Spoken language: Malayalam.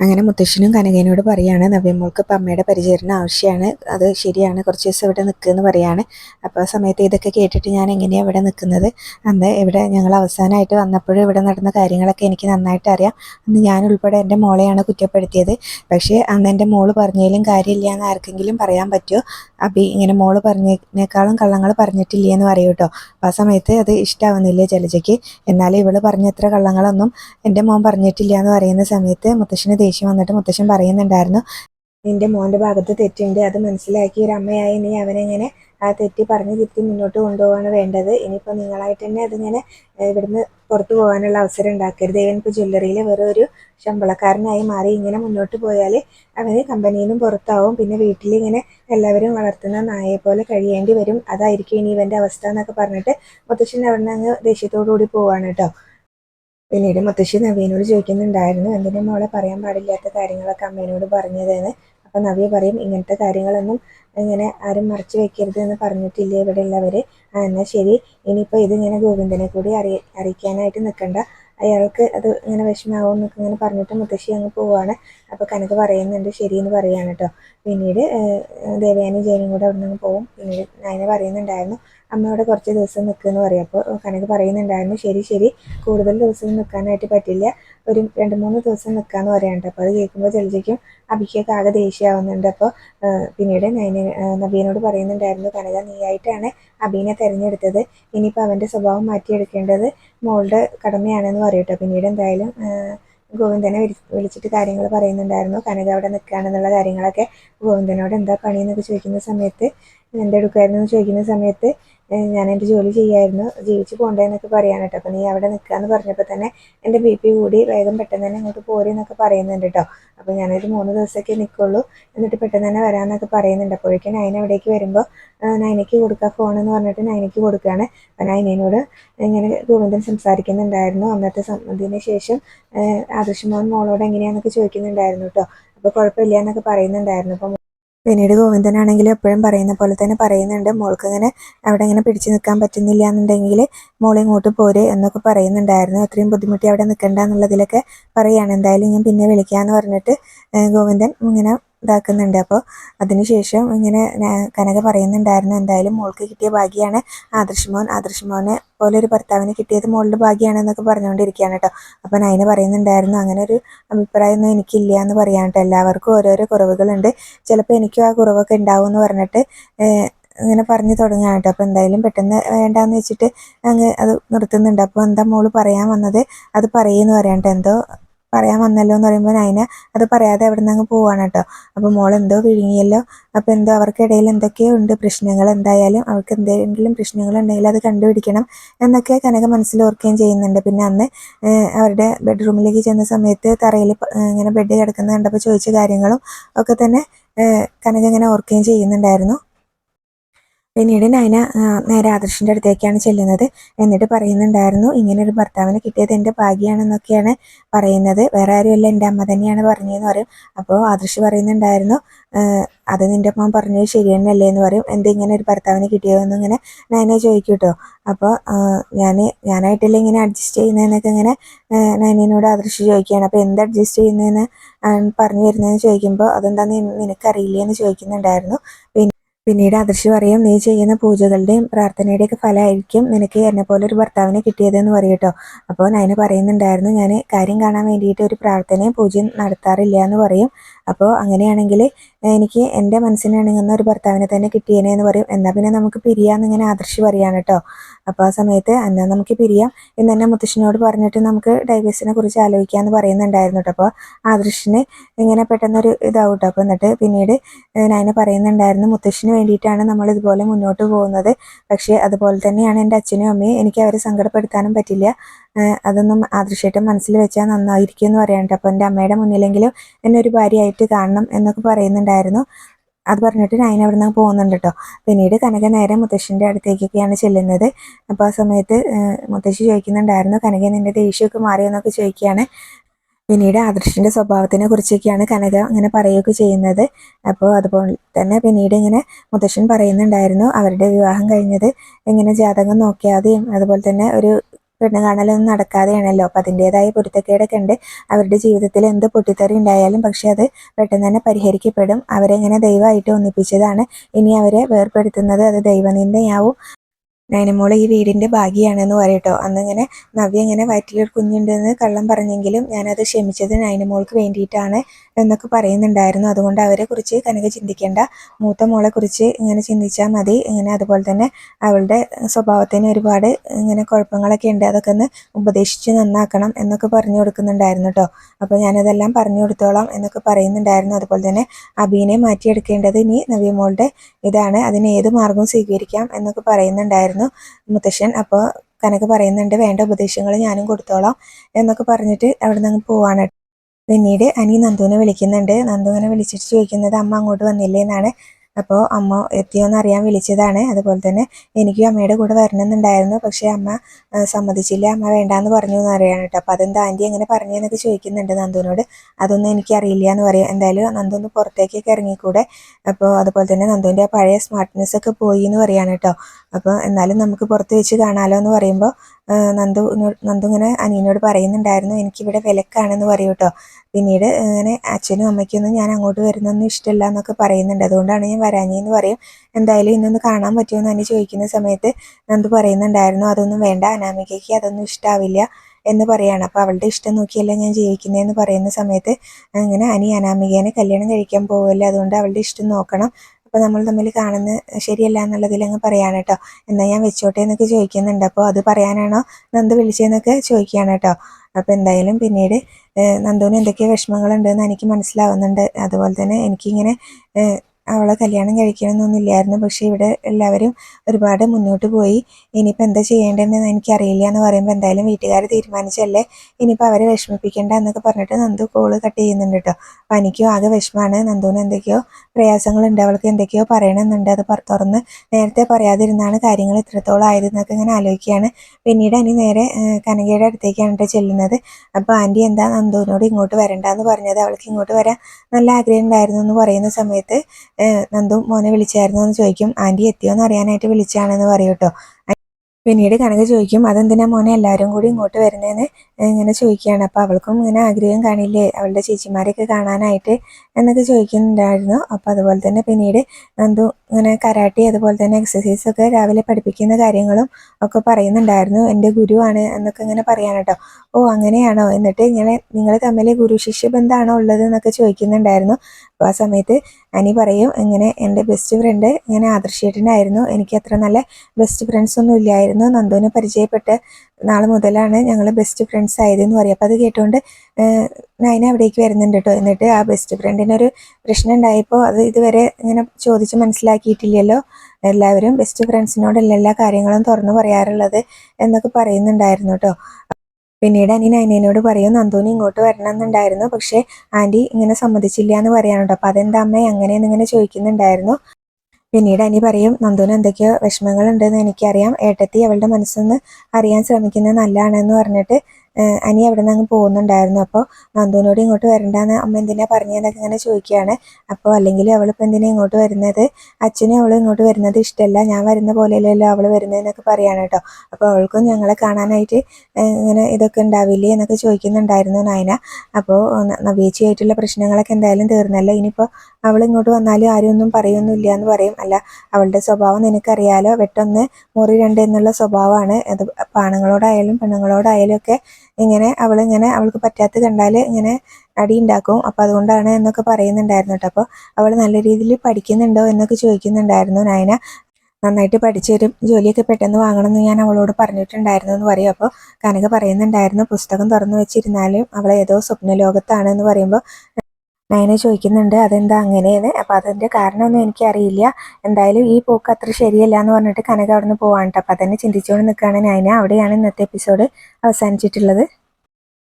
അങ്ങനെ മുത്തശ്ശനും കനകേനോട് പറയാണ് നവ്യമോൾക്ക് ഇപ്പം അമ്മയുടെ പരിചരണം ആവശ്യമാണ്. അത് ശരിയാണ്. കുറച്ച് ദിവസം ഇവിടെ നിൽക്കുമെന്ന് പറയാണ്. അപ്പോൾ ആ സമയത്ത് ഇതൊക്കെ കേട്ടിട്ട് ഞാൻ എങ്ങനെയാണ് ഇവിടെ നിൽക്കുന്നത് അന്ന് ഇവിടെ ഞങ്ങൾ അവസാനമായിട്ട് വന്നപ്പോഴും ഇവിടെ നടന്ന കാര്യങ്ങളൊക്കെ എനിക്ക് നന്നായിട്ട് അറിയാം. അന്ന് ഞാൻ ഉൾപ്പെടെ എന്റെ മോളെയാണ് കുറ്റപ്പെടുത്തിയത്. പക്ഷേ അന്ന് എന്റെ മോൾ പറഞ്ഞതിലും കാര്യമില്ല എന്ന് ആർക്കെങ്കിലും പറയാൻ പറ്റുമോ? അബി ഇങ്ങനെ മോൾ പറഞ്ഞതിനേക്കാളും കള്ളങ്ങൾ പറഞ്ഞിട്ടില്ല എന്ന് പറയൂ കേട്ടോ. അപ്പോൾ ആ സമയത്ത് അത് ഇഷ്ടമാവുന്നില്ല ജലജയ്ക്ക്? എന്നാലും ഇവൾ പറഞ്ഞ എത്ര കള്ളങ്ങളൊന്നും എന്റെ മോൻ പറഞ്ഞിട്ടില്ല എന്ന് പറയുന്ന സമയത്ത് മുത്തശ്ശന് ദേഷ്യം വന്നിട്ട് മുത്തശ്ശൻ പറയുന്നുണ്ടായിരുന്നു നിന്റെ മോന്റെ ഭാഗത്ത് തെറ്റുണ്ട്. അത് മനസ്സിലാക്കി ഒരു അമ്മയായി നീ അവനെങ്ങനെ ആ തെറ്റി പറഞ്ഞ് തിരുത്തി മുന്നോട്ട് കൊണ്ടുപോകാണ് വേണ്ടത്. ഇനിയിപ്പോൾ നിങ്ങളായിട്ട് തന്നെ അതിങ്ങനെ ഇവിടുന്ന് പുറത്തു പോകാനുള്ള അവസരം ഉണ്ടാക്കരുത്. ഇവൻ ഇപ്പോൾ ജ്വല്ലറിയിൽ വെറും ഒരു ശമ്പളക്കാരനായി മാറി. ഇങ്ങനെ മുന്നോട്ട് പോയാൽ അവന് കമ്പനിയിൽ നിന്നും പുറത്താവും. പിന്നെ വീട്ടിൽ ഇങ്ങനെ എല്ലാവരും വളർത്തുന്ന നായയെ പോലെ കഴിയേണ്ടി വരും. അതായിരിക്കും ഇനി ഇവന്റെ അവസ്ഥ എന്നൊക്കെ പറഞ്ഞിട്ട് മുത്തശ്ശൻ അവിടെ നിന്ന് അങ്ങ് ദേഷ്യത്തോടു കൂടി പോവാണ് കേട്ടോ. പിന്നീട് മുത്തശ്ശി നവീനോട് ചോദിക്കുന്നുണ്ടായിരുന്നു എന്തിനും മോളെ പറയാൻ പാടില്ലാത്ത കാര്യങ്ങളൊക്കെ അമ്മേനോട് പറഞ്ഞതെന്ന്? അപ്പം നവ്യ പറയും ഇങ്ങനത്തെ കാര്യങ്ങളൊന്നും ഇങ്ങനെ ആരും മറച്ചു വെക്കരുത് എന്ന് പറഞ്ഞിട്ടില്ല ഇവിടെ ഉള്ളവർ ആ എന്നാൽ ശരി. ഇനിയിപ്പോൾ ഇതിങ്ങനെ ഗോവിന്ദനെ കൂടി അറി അറിയിക്കാനായിട്ട് നിൽക്കണ്ട അയാൾക്ക് അത് ഇങ്ങനെ വിഷമാവും എന്നൊക്കെ ഇങ്ങനെ പറഞ്ഞിട്ട് മുത്തശ്ശി അങ്ങ് പോവാണ്. അപ്പോൾ കനക പറയുന്നുണ്ട് ശരിയെന്ന് പറയാണ് കേട്ടോ പിന്നീട് ദേവയാനി ജയനും കൂടെ അവിടെ നിന്ന് പോവും. പിന്നീട് നയന പറയുന്നുണ്ടായിരുന്നു അമ്മ അവിടെ കുറച്ച് ദിവസം നിൽക്കുമെന്ന് പറയും. അപ്പോൾ പറയുന്നുണ്ടായിരുന്നു ശരി ശരി കൂടുതൽ ദിവസം നിൽക്കാനായിട്ട് പറ്റില്ല. ഒരു രണ്ട് മൂന്ന് ദിവസം നിൽക്കാമെന്ന് പറയാനുണ്ട് അപ്പോൾ അത് കേൾക്കുമ്പോൾ ജലജയ്ക്കും അഭിഷേക് ആകെ ദേഷ്യമാവുന്നുണ്ട്. അപ്പോൾ പിന്നീട് നയന നവീനോട് പറയുന്നുണ്ടായിരുന്നു കനക നീയായിട്ടാണ് അബീനെ തിരഞ്ഞെടുത്തത്. ഇനിയിപ്പോൾ അവന്റെ സ്വഭാവം മാറ്റിയെടുക്കേണ്ടത് മോളുടെ കടമയാണെന്ന് പറയട്ടോ പിന്നീട് എന്തായാലും ഗോവിന്ദനെ വിളി വിളിച്ചിട്ട് കാര്യങ്ങൾ പറയുന്നുണ്ടായിരുന്നു. കനക അവിടെ നിൽക്കുകയാണെന്നുള്ള കാര്യങ്ങളൊക്കെ ഗോവിന്ദനോട് എന്താ പണിയെന്നൊക്കെ ചോദിക്കുന്ന സമയത്ത് എന്തെടുക്കുമായിരുന്നു ചോദിക്കുന്ന സമയത്ത് ഞാൻ എന്റെ ജോലി ചെയ്യായിരുന്നു. ജീവിച്ച് പോകണ്ടേന്നൊക്കെ പറയാണ് കേട്ടോ അപ്പോൾ നീ അവിടെ നിൽക്കാന്ന് പറഞ്ഞപ്പോൾ തന്നെ എന്റെ ബി പി കൂടി വേഗം പെട്ടെന്ന് തന്നെ ഇങ്ങോട്ട് പോരെന്നൊക്കെ പറയുന്നുണ്ട് കേട്ടോ അപ്പോൾ ഞാനൊരു മൂന്ന് ദിവസമൊക്കെ നിൽക്കുള്ളൂ എന്നിട്ട് പെട്ടെന്ന് തന്നെ വരാമെന്നൊക്കെ പറയുന്നുണ്ട്. അപ്പോഴേക്കും നയന അവിടേക്ക് വരുമ്പോൾ നയനയ്ക്ക് കൊടുക്കുക ഫോണെന്ന് പറഞ്ഞിട്ട് നയനയ്ക്ക് കൊടുക്കുകയാണ് അപ്പോൾ നയനയോട് ഇങ്ങനെ ഗോവിന്ദൻ സംസാരിക്കുന്നുണ്ടായിരുന്നു. അന്നത്തെ സംബന്ധിന് ശേഷം ഏഹ് ആദർശ് മോൻ മോളോട് എങ്ങനെയാണെന്നൊക്കെ ചോദിക്കുന്നുണ്ടായിരുന്നു കേട്ടോ അപ്പോൾ കുഴപ്പമില്ല എന്നൊക്കെ പറയുന്നുണ്ടായിരുന്നു. അപ്പോൾ പിന്നീട് ഗോവിന്ദനാണെങ്കിൽ എപ്പോഴും പറയുന്ന പോലെ തന്നെ പറയുന്നുണ്ട്. മോൾക്ക് ഇങ്ങനെ അവിടെ ഇങ്ങനെ പിടിച്ചു നിൽക്കാൻ പറ്റുന്നില്ല എന്നുണ്ടെങ്കിൽ മോൾ ഇങ്ങോട്ട് പോരെ എന്നൊക്കെ പറയുന്നുണ്ടായിരുന്നു. അത്രയും ബുദ്ധിമുട്ടി അവിടെ നിൽക്കണ്ട എന്നുള്ളതിലൊക്കെ പറയുകയാണ്. എന്തായാലും ഞാൻ പിന്നെ വിളിക്കാമെന്ന് പറഞ്ഞിട്ട് ഗോവിന്ദൻ ഇങ്ങനെ ഇതാക്കുന്നുണ്ട്. അപ്പോൾ അതിനുശേഷം ഇങ്ങനെ കനക പറയുന്നുണ്ടായിരുന്നു എന്തായാലും മോൾക്ക് കിട്ടിയ ഭാഗ്യമാണ് ആദർശ് മോൻ ആദർശ് മോനെ പോലെ ഒരു ഭർത്താവിന് കിട്ടിയത് മോളുടെ ഭാഗ്യമാണെന്നൊക്കെ പറഞ്ഞുകൊണ്ടിരിക്കുകയാണ് കേട്ടോ അപ്പം നയന പറയുന്നുണ്ടായിരുന്നു അങ്ങനെ ഒരു അഭിപ്രായമൊന്നും എനിക്കില്ല എന്ന് പറയാൻ കേട്ടോ എല്ലാവർക്കും ഓരോരോ കുറവുകളുണ്ട്. ചിലപ്പോൾ എനിക്കും ആ കുറവൊക്കെ ഉണ്ടാവും എന്ന് പറഞ്ഞിട്ട് ഇങ്ങനെ പറഞ്ഞു തുടങ്ങുകയാണ് കേട്ടോ അപ്പോൾ എന്തായാലും പെട്ടെന്ന് വേണ്ടാന്ന് വെച്ചിട്ട് അങ്ങ് അത് നിർത്തുന്നുണ്ട്. അപ്പോൾ എന്താ മോൾ പറയാൻ വന്നത്? അത് പറയുമെന്ന് പറയാം കേട്ടോ എന്തോ പറയാൻ വന്നല്ലോ എന്ന് പറയുമ്പോൾ നൈന അത് പറയാതെ അവിടെ നിന്ന് അങ്ങ് പോവാണ് കേട്ടോ. അപ്പോൾ മോൾ എന്തോ വിഴുങ്ങിയല്ലോ. അപ്പോൾ എന്തോ അവർക്കിടയിൽ എന്തൊക്കെയോ ഉണ്ട് പ്രശ്നങ്ങൾ. എന്തായാലും അവർക്ക് എന്തെങ്കിലും പ്രശ്നങ്ങൾ ഉണ്ടെങ്കിൽ അത് കണ്ടുപിടിക്കണം എന്നൊക്കെ കനക മനസ്സിൽ മനസ്സിലോർക്കുകയും ചെയ്യുന്നുണ്ട്. പിന്നെ അന്ന് അവരുടെ ബെഡ്റൂമിലേക്ക് ചെന്ന സമയത്ത് തറയിൽ ഇങ്ങനെ ബെഡ് കിടക്കുന്ന കണ്ടപ്പോൾ ചോദിച്ച കാര്യങ്ങളും ഒക്കെ തന്നെ കനക ഇങ്ങനെ ഓർക്കുകയും ചെയ്യുന്നുണ്ടായിരുന്നു. പിന്നീട് നയന നേരെ ആദർശിന്റെ അടുത്തേക്കാണ് ചെല്ലുന്നത്. എന്നിട്ട് പറയുന്നുണ്ടായിരുന്നു ഇങ്ങനെ ഒരു ഭർത്താവിനെ കിട്ടിയത് എന്റെ ഭാഗ്യമാണെന്നൊക്കെയാണ് പറയുന്നത്. വേറെ ആരുമല്ല എന്റെ അമ്മ തന്നെയാണ് പറഞ്ഞതെന്ന് പറയും. അപ്പോൾ ആദർശ് പറയുന്നുണ്ടായിരുന്നു "ആ, അത് നിന്റെ അമ്മ പറഞ്ഞത് ശരി എന്ന് പറയും. എന്താ ഇങ്ങനെ ഒരു ഭർത്താവിനെ കിട്ടിയതെന്ന് ഇങ്ങനെ നയന ചോദിക്കും കേട്ടോ. അപ്പോൾ ഞാൻ ഞാനായിട്ടല്ലേ ഇങ്ങനെ അഡ്ജസ്റ്റ് ചെയ്യുന്നതെന്നൊക്കെ ഇങ്ങനെ നയനയോട് ആദർശ് ചോദിക്കുകയാണ്. അപ്പോൾ എന്ത് അഡ്ജസ്റ്റ് ചെയ്യുന്നതെന്ന് പറഞ്ഞു വരുന്നതെന്ന് ചോദിക്കുമ്പോൾ അതെന്താന്ന് നിനക്കറിയില്ലേ എന്ന് ചോദിക്കുന്നുണ്ടായിരുന്നു. പിന്നെ പിന്നീട് ആദർശ് പറയും നീ ചെയ്യുന്ന പൂജകളുടെയും പ്രാർത്ഥനയുടെയൊക്കെ ഫലമായിരിക്കും നിനക്ക് എന്നെ പോലെ ഒരു ഭർത്താവിനെ കിട്ടിയതെന്ന് പറയട്ടോ അപ്പോൾ ഞാൻ പറയുന്നുണ്ടായിരുന്നു ഞാൻ കാര്യം കാണാൻ വേണ്ടിയിട്ട് ഒരു പ്രാർത്ഥനയും പൂജയും നടത്താറില്ല എന്ന് പറയും. അപ്പോൾ അങ്ങനെയാണെങ്കിൽ എനിക്ക് എന്റെ മനസ്സിന് ഇണങ്ങുന്ന ഒരു ഭർത്താവിനെ തന്നെ കിട്ടിയേനെ എന്ന് പറയും. എന്നാൽ പിന്നെ നമുക്ക് പിരിയാന്ന് ഇങ്ങനെ ആദർശി പറയാണ് കേട്ടോ അപ്പോൾ ആ സമയത്ത് എന്നാൽ നമുക്ക് പിരിയാം എന്ന് തന്നെ മുത്തശ്ശനോട് പറഞ്ഞിട്ട് നമുക്ക് ഡൈവേഴ്സിനെ കുറിച്ച് ആലോചിക്കാമെന്ന് പറയുന്നുണ്ടായിരുന്നു കേട്ടോ അപ്പോൾ ആദർശിന് ഇങ്ങനെ പെട്ടെന്നൊരു ഇതാവും കേട്ടോ അപ്പോൾ എന്നിട്ട് പിന്നീട് നയന പറയുന്നുണ്ടായിരുന്നു മുത്തശ്ശിന് വേണ്ടിയിട്ടാണ് നമ്മൾ ഇതുപോലെ മുന്നോട്ട് പോകുന്നത്. പക്ഷേ അതുപോലെ തന്നെയാണ് എന്റെ അച്ഛനും അമ്മയും എനിക്ക് അവരെ സങ്കടപ്പെടുത്താനും പറ്റില്ല. അതൊന്നും ആദർശമായിട്ട് മനസ്സിൽ വെച്ചാൽ നന്നായിരിക്കും എന്ന് പറയാനുണ്ട്. അപ്പോൾ എന്റെ അമ്മയുടെ മുന്നിലെങ്കിലും എന്നെ ഒരു ഭാര്യയായിട്ട് കാണണം എന്നൊക്കെ പറയുന്നുണ്ടായിരുന്നു. അത് പറഞ്ഞിട്ട് ഞാൻ അവിടെ നിന്ന് പോകുന്നുണ്ട് കേട്ടോ. പിന്നീട് കനക നേരെ മുത്തശ്ശിന്റെ അടുത്തേക്കൊക്കെയാണ് ചെല്ലുന്നത്. അപ്പോൾ ആ സമയത്ത് മുത്തശ്ശി ചോദിക്കുന്നുണ്ടായിരുന്നു കനക നിന്റെ ദേഷ്യമൊക്കെ മാറിയെന്നൊക്കെ ചോദിക്കുകയാണ്. പിന്നീട് ആദർശിന്റെ സ്വഭാവത്തിനെ കുറിച്ചൊക്കെയാണ് കനക ഇങ്ങനെ പറയുകയൊക്കെ ചെയ്യുന്നത്. അപ്പോൾ അതുപോലെ തന്നെ പിന്നീട് ഇങ്ങനെ മുത്തശ്ശൻ പറയുന്നുണ്ടായിരുന്നു അവരുടെ വിവാഹം കഴിഞ്ഞത് എങ്ങനെ ജാതകം നോക്കിയാതെയും അതുപോലെ തന്നെ ഒരു പെണ്ണ് കാണലൊന്നും നടക്കാതെയാണല്ലോ. അപ്പം അതിന്റെതായ പൊരുത്തക്കേടൊക്കെ ഉണ്ട്. അവരുടെ ജീവിതത്തിൽ എന്ത് പൊട്ടിത്തെറി ഉണ്ടായാലും പക്ഷെ അത് പെട്ടെന്ന് തന്നെ പരിഹരിക്കപ്പെടും. അവരെങ്ങനെ ദൈവമായിട്ട് ഒന്നിപ്പിച്ചതാണ്. ഇനി അവരെ വേർപ്പെടുത്തുന്നത് അത് ദൈവനിന്ദയാവും. നൈനമോൾ ഈ വീടിന്റെ ഭാഗ്യമാണെന്ന് പറയട്ടോ. അന്നിങ്ങനെ നവ്യ ഇങ്ങനെ വയറ്റിലൊരു കുഞ്ഞുണ്ടെന്ന് കള്ളം പറഞ്ഞെങ്കിലും ഞാനത് ക്ഷമിച്ചത് നൈനമോൾക്ക് വേണ്ടിയിട്ടാണ് എന്നൊക്കെ പറയുന്നുണ്ടായിരുന്നു. അതുകൊണ്ട് അവരെ കുറിച്ച് കനക ചിന്തിക്കേണ്ട. മൂത്ത മോളെ കുറിച്ച് ഇങ്ങനെ ചിന്തിച്ചാൽ മതി. ഇങ്ങനെ അതുപോലെ തന്നെ അവളുടെ സ്വഭാവത്തിന് ഒരുപാട് ഇങ്ങനെ കുഴപ്പങ്ങളൊക്കെ ഉണ്ട്. അതൊക്കെ ഒന്ന് ഉപദേശിച്ച് നന്നാക്കണം എന്നൊക്കെ പറഞ്ഞു കൊടുക്കുന്നുണ്ടായിരുന്നു കേട്ടോ അപ്പോൾ ഞാനതെല്ലാം പറഞ്ഞു കൊടുത്തോളാം എന്നൊക്കെ പറയുന്നുണ്ടായിരുന്നു. അതുപോലെ തന്നെ അബീനെ മാറ്റിയെടുക്കേണ്ടത് ഇനി നവ്യമോളുടെ ഇതാണ്. അതിന് ഏത് മാർഗവും സ്വീകരിക്കാം എന്നൊക്കെ പറയുന്നുണ്ടായിരുന്നു. മുത്തശ്ശൻ. അപ്പോൾ കനക പറയുന്നുണ്ട് വേണ്ട ഉപദേശങ്ങൾ ഞാനും കൊടുത്തോളാം എന്നൊക്കെ പറഞ്ഞിട്ട് അവിടെ നിന്ന് പോവാണ് പിന്നീട് അനി നന്ദുവിനെ വിളിക്കുന്നുണ്ട്. നന്ദുവിനെ വിളിച്ചിട്ട് ചോദിക്കുന്നത് അമ്മ അങ്ങോട്ട് വന്നില്ലേ എന്നാണ്. അപ്പോൾ അമ്മ എത്തിയോന്ന് അറിയാൻ വിളിച്ചതാണ്. അതുപോലെ തന്നെ എനിക്കും അമ്മയുടെ കൂടെ വരണമെന്നുണ്ടായിരുന്നു. പക്ഷേ അമ്മ സമ്മതിച്ചില്ല. അമ്മ വേണ്ടാന്ന് പറഞ്ഞു എന്ന് അറിയാൻ കേട്ടോ. അപ്പോൾ അതെന്താ ആന്റി എങ്ങനെ പറഞ്ഞു എന്നൊക്കെ ചോദിക്കുന്നുണ്ട് നന്ദുവിനോട്. അതൊന്നും എനിക്കറിയില്ല എന്ന് പറയും. എന്തായാലും നന്ദു ഒന്ന് പുറത്തേക്കൊക്കെ ഇറങ്ങിക്കൂടെ. അപ്പോൾ അതുപോലെ തന്നെ നന്ദുവിന്റെ പഴയ സ്മാർട്ട്നെസ് ഒക്കെ പോയി എന്ന് പറയാണ് കേട്ടോ. അപ്പോൾ എന്നാലും നമുക്ക് പുറത്ത് വെച്ച് കാണാമല്ലോ എന്ന് പറയുമ്പോൾ നന്ദു നന്ദു ഇങ്ങനെ അനിയനോട് പറയുന്നുണ്ടായിരുന്നു എനിക്കിവിടെ വിലക്കാണെന്ന് പറയും കേട്ടോ പിന്നീട് ഇങ്ങനെ അച്ഛനും അമ്മയ്ക്കൊന്നും ഞാൻ അങ്ങോട്ട് വരുന്നൊന്നും ഇഷ്ടമില്ല എന്നൊക്കെ പറയുന്നുണ്ട്. അതുകൊണ്ടാണ് ഞാൻ വരാഞ്ഞെന്ന് പറയും. എന്തായാലും ഇന്നൊന്ന് കാണാൻ പറ്റുമോ എന്ന് അനി ചോദിക്കുന്ന സമയത്ത് നന്ദു പറയുന്നുണ്ടായിരുന്നു അതൊന്നും വേണ്ട അനാമികയ്ക്ക് അതൊന്നും ഇഷ്ടാവില്ല എന്ന് പറയാണ്. അപ്പോൾ അവളുടെ ഇഷ്ടം നോക്കിയല്ല ഞാൻ ജീവിക്കുന്നതെന്ന് പറയുന്ന സമയത്ത് അങ്ങനെ അനി അനാമികേനെ കല്യാണം കഴിക്കാൻ പോവല്ലേ അതുകൊണ്ട് അവളുടെ ഇഷ്ടം നോക്കണം. അപ്പോൾ നമ്മൾ തമ്മിൽ കാണുന്ന ശരിയല്ല എന്നുള്ളതിൽ അങ്ങ് പറയാണ് കേട്ടോ. എന്നാൽ ഞാൻ വെച്ചോട്ടെ എന്നൊക്കെ ചോദിക്കുന്നുണ്ട്. അപ്പോൾ അത് പറയാനാണോ നന്ദു വിളിച്ചതെന്നൊക്കെ ചോദിക്കുകയാണ് കേട്ടോ. അപ്പോൾ എന്തായാലും പിന്നീട് നന്ദുവിന് എന്തൊക്കെയോ വിഷമങ്ങളുണ്ടെന്ന് എനിക്ക് മനസ്സിലാവുന്നുണ്ട്. അതുപോലെ തന്നെ എനിക്കിങ്ങനെ അവളെ കല്യാണം കഴിക്കണമെന്നൊന്നുമില്ലായിരുന്നു പക്ഷേ ഇവിടെ എല്ലാവരും ഒരുപാട് മുന്നോട്ട് പോയി. ഇനിയിപ്പോൾ എന്താ ചെയ്യേണ്ടതെന്ന് എനിക്കറിയില്ല എന്ന് പറയുമ്പോൾ എന്തായാലും വീട്ടുകാർ തീരുമാനിച്ചല്ലേ? ഇനിയിപ്പോൾ അവരെ വിഷമിപ്പിക്കേണ്ട എന്നൊക്കെ പറഞ്ഞിട്ട് നന്ദു കോൾ കട്ട് ചെയ്യുന്നുണ്ട് കേട്ടോ. അപ്പോൾ എനിക്കും ആകെ വിഷമമാണ് നന്ദുവിന് എന്തൊക്കെയോ പ്രയാസങ്ങളുണ്ട്. അവൾക്ക് എന്തൊക്കെയോ പറയണമെന്നുണ്ട്. അത് തുറന്ന് നേരത്തെ പറയാതിരുന്നാണ് കാര്യങ്ങൾ ഇത്രത്തോളം ആയതെന്നൊക്കെ ഇങ്ങനെ ആലോചിക്കുകയാണ്. പിന്നീട് അനി നേരെ കനകയുടെ അടുത്തേക്കാണ് കേട്ടോ ചെല്ലുന്നത്. അപ്പോൾ ആന്റി എന്താ നന്ദുവിനോട് ഇങ്ങോട്ട് വരണ്ടെന്ന് പറഞ്ഞത്? അവൾക്ക് ഇങ്ങോട്ട് വരാൻ നല്ല ആഗ്രഹം ഉണ്ടായിരുന്നു എന്ന് പറയുന്ന സമയത്ത് നന്ദു മോനെ വിളിച്ചായിരുന്നു എന്ന് ചോദിക്കും. ആന്റി എത്തിയോ എന്ന് അറിയാനായിട്ട് വിളിച്ചാണെന്ന് പറയും കേട്ടോ പിന്നീട് കനക ചോദിക്കും അതെന്തിനാ മോനെ എല്ലാവരും കൂടി ഇങ്ങോട്ട് വരുന്നതെന്ന് ഇങ്ങനെ ചോദിക്കുകയാണ്. അപ്പോൾ അവൾക്കും ഇങ്ങനെ ആഗ്രഹം കാണില്ലേ അവളുടെ ചേച്ചിമാരെയൊക്കെ കാണാനായിട്ട് എന്നൊക്കെ ചോദിക്കുന്നുണ്ടായിരുന്നു. അപ്പോൾ അതുപോലെ തന്നെ പിന്നീട് നന്ദു ഇങ്ങനെ കരാട്ടി അതുപോലെ തന്നെ എക്സസൈസ് ഒക്കെ രാവിലെ പഠിപ്പിക്കുന്ന കാര്യങ്ങളും ഒക്കെ പറയുന്നുണ്ടായിരുന്നു. എന്റെ ഗുരുവാണ് എന്നൊക്കെ ഇങ്ങനെ പറയാൻ കേട്ടോ. ഓ അങ്ങനെയാണോ? എന്നിട്ട് ഇങ്ങനെ നിങ്ങൾ തമ്മിൽ ഗുരു ശിഷ്യ ബന്ധമാണോ ഉള്ളത്? എന്നൊക്കെ ചോദിക്കുന്നുണ്ടായിരുന്നു. അപ്പോൾ ആ സമയത്ത് അനി പറയും ഇങ്ങനെ എന്റെ ബെസ്റ്റ് ഫ്രണ്ട് ഇങ്ങനെ ആദർശേട്ടനായിരുന്നു. എനിക്ക് അത്ര നല്ല ബെസ്റ്റ് ഫ്രണ്ട്സ് ഒന്നും ഇല്ലായിരുന്നു. നന്ദുവിനെ പരിചയപ്പെട്ട നാളെ മുതലാണ് ഞങ്ങൾ ബെസ്റ്റ് ഫ്രണ്ട്സ് ആയതെന്ന് പറയും. അപ്പോൾ അത് കേട്ടുകൊണ്ട് നയന അവിടേക്ക് വരുന്നുണ്ട് കേട്ടോ എന്നിട്ട് ആ ബെസ്റ്റ് ഫ്രണ്ടിനൊരു പ്രശ്നം ഉണ്ടായപ്പോൾ അത് ഇതുവരെ ഇങ്ങനെ ചോദിച്ച് മനസ്സിലാക്കിയിട്ടില്ലല്ലോ. എല്ലാവരും ബെസ്റ്റ് ഫ്രണ്ട്സിനോടല്ല എല്ലാ കാര്യങ്ങളും തുറന്നു പറയാറുള്ളത് എന്നൊക്കെ പറയുന്നുണ്ടായിരുന്നു കേട്ടോ പിന്നീട് അനി നൈനേനോട് പറയും നന്ദുവിന് ഇങ്ങോട്ട് വരണം എന്നുണ്ടായിരുന്നു പക്ഷേ ആന്റി ഇങ്ങനെ സമ്മതിച്ചില്ല എന്ന് പറയാനുണ്ട്. അപ്പോൾ അതെന്താ അമ്മ അങ്ങനെയെന്നിങ്ങനെ ചോദിക്കുന്നുണ്ടായിരുന്നു. പിന്നീട് അനി പറയും നന്ദുവിന് എന്തൊക്കെയോ വിഷമങ്ങളുണ്ടെന്ന് എനിക്കറിയാം. ഏട്ടത്തി അവളുടെ മനസ്സൊന്ന് അറിയാൻ ശ്രമിക്കുന്നത് നല്ലതാണെന്ന് പറഞ്ഞിട്ട് അനി അവിടെ നിന്ന് അങ്ങ് പോകുന്നുണ്ടായിരുന്നു. അപ്പോൾ നന്ദുവിനോട് ഇങ്ങോട്ട് വരണ്ടെന്ന് അമ്മ എന്തിനാ പറഞ്ഞതെന്നൊക്കെ ഇങ്ങനെ ചോദിക്കുകയാണ്. അപ്പോൾ അല്ലെങ്കിൽ അവളിപ്പോൾ എന്തിനാ ഇങ്ങോട്ട് വരുന്നത്? അച്ഛനെ അവൾ ഇങ്ങോട്ട് വരുന്നത് ഇഷ്ടമല്ല ഞാൻ വരുന്ന പോലെയല്ലല്ലോ അവൾ വരുന്നതെന്നൊക്കെ പറയാണ് കേട്ടോ. അപ്പോൾ അവൾക്കും ഞങ്ങളെ കാണാനായിട്ട് ഇങ്ങനെ ഇതൊക്കെ ഉണ്ടാവില്ലേ എന്നൊക്കെ ചോദിക്കുന്നുണ്ടായിരുന്നു നായന. അപ്പോൾ നവീച്ചിയായിട്ടുള്ള പ്രശ്നങ്ങളൊക്കെ എന്തായാലും തീർന്നല്ല? ഇനിയിപ്പോൾ അവൾ ഇങ്ങോട്ട് വന്നാലും ആരും ഒന്നും പറയൊന്നുമില്ല എന്ന് പറയും. അല്ല അവളുടെ സ്വഭാവം നിനക്കറിയാലോ? വെട്ടൊന്ന് മുറി രണ്ട് എന്നുള്ള സ്വഭാവമാണ്. അത് ആണുങ്ങളോടായാലും പെണ്ണുങ്ങളോടായാലും ഒക്കെ ഇങ്ങനെ അവളിങ്ങനെ അവൾക്ക് പറ്റാത്ത കണ്ടാൽ ഇങ്ങനെ അടി ഉണ്ടാക്കും അപ്പം അതുകൊണ്ടാണ് എന്നൊക്കെ പറയുന്നുണ്ടായിരുന്നു കേട്ടോ. അപ്പോൾ അവൾ നല്ല രീതിയിൽ പഠിക്കുന്നുണ്ടോ എന്നൊക്കെ ചോദിക്കുന്നുണ്ടായിരുന്നു നയന. നന്നായിട്ട് പഠിച്ച് ജോലിയൊക്കെ പെട്ടെന്ന് വാങ്ങണമെന്ന് ഞാൻ അവളോട് പറഞ്ഞിട്ടുണ്ടായിരുന്നു എന്ന് പറയും. അപ്പോൾ കനക പറയുന്നുണ്ടായിരുന്നു പുസ്തകം തുറന്നു വെച്ചിരുന്നാലും അവൾ ഏതോ സ്വപ്ന ലോകത്താണെന്ന് പറയുമ്പോൾ നയന ചോദിക്കുന്നുണ്ട് അതെന്താ അങ്ങനെയെന്ന്? അപ്പം അതിന്റെ കാരണമൊന്നും എനിക്കറിയില്ല. എന്തായാലും ഈ പോക്ക് അത്ര ശരിയല്ല എന്ന് പറഞ്ഞിട്ട് കനക അവിടെ നിന്ന് പോവാണ് അപ്പോൾ അതന്നെ ചിന്തിച്ചുകൊണ്ട് നിൽക്കുകയാണ് നയന. അവിടെയാണ് ഇന്നത്തെ എപ്പിസോഡ് അവസാനിച്ചിട്ടുള്ളത്.